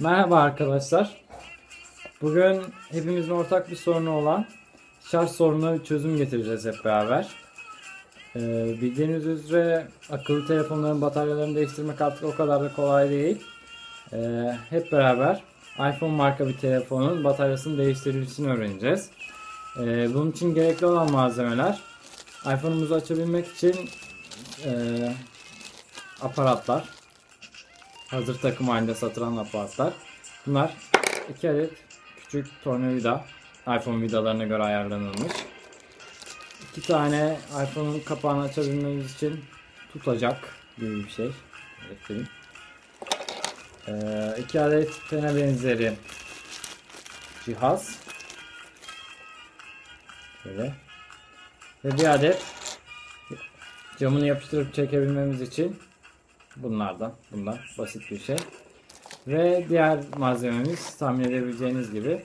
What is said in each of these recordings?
Merhaba arkadaşlar. Bugün hepimizin ortak bir sorunu olan şarj sorununa çözüm getireceğiz hep beraber. Ee, bildiğiniz üzere akıllı telefonların bataryalarını değiştirmek artık o kadar da kolay değil. Ee, hep beraber iPhone marka bir telefonun bataryasının değiştirilmesini öğreneceğiz. Ee, bunun için gerekli olan malzemeler iPhone'umuzu açabilmek için e, aparatlar, hazır takım halinde satılan aparatlar. Bunlar iki adet küçük tornavida. iPhone vidalarına göre ayarlanılmış. İki tane iPhone'un kapağını açabilmemiz için tutacak gibi bir şey. Göstereyim. Ee, iki adet fene benzeri cihaz. Şöyle. Ve bir adet camını yapıştırıp çekebilmemiz için bunlardan. Bunlar basit bir şey. Ve diğer malzememiz tahmin edebileceğiniz gibi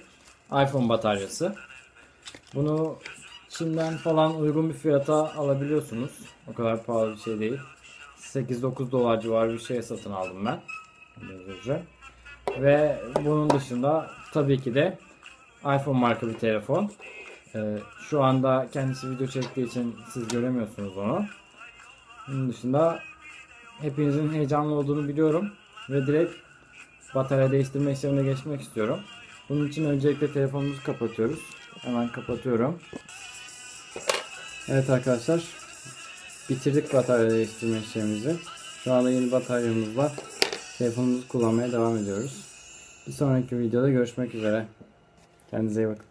iPhone bataryası. Bunu Çin'den falan uygun bir fiyata alabiliyorsunuz. O kadar pahalı bir şey değil. 8-9 dolar civarı bir şeye satın aldım ben. Ve bunun dışında tabii ki de iPhone marka bir telefon. Ee, şu anda kendisi video çektiği için siz göremiyorsunuz onu. Bunun dışında hepinizin heyecanlı olduğunu biliyorum ve direkt batarya değiştirme işlemine geçmek istiyorum. Bunun için öncelikle telefonumuzu kapatıyoruz. Hemen kapatıyorum. Evet arkadaşlar bitirdik batarya değiştirme işlemimizi. Şu anda yeni bataryamızla telefonumuzu kullanmaya devam ediyoruz. Bir sonraki videoda görüşmek üzere. Kendinize iyi bakın.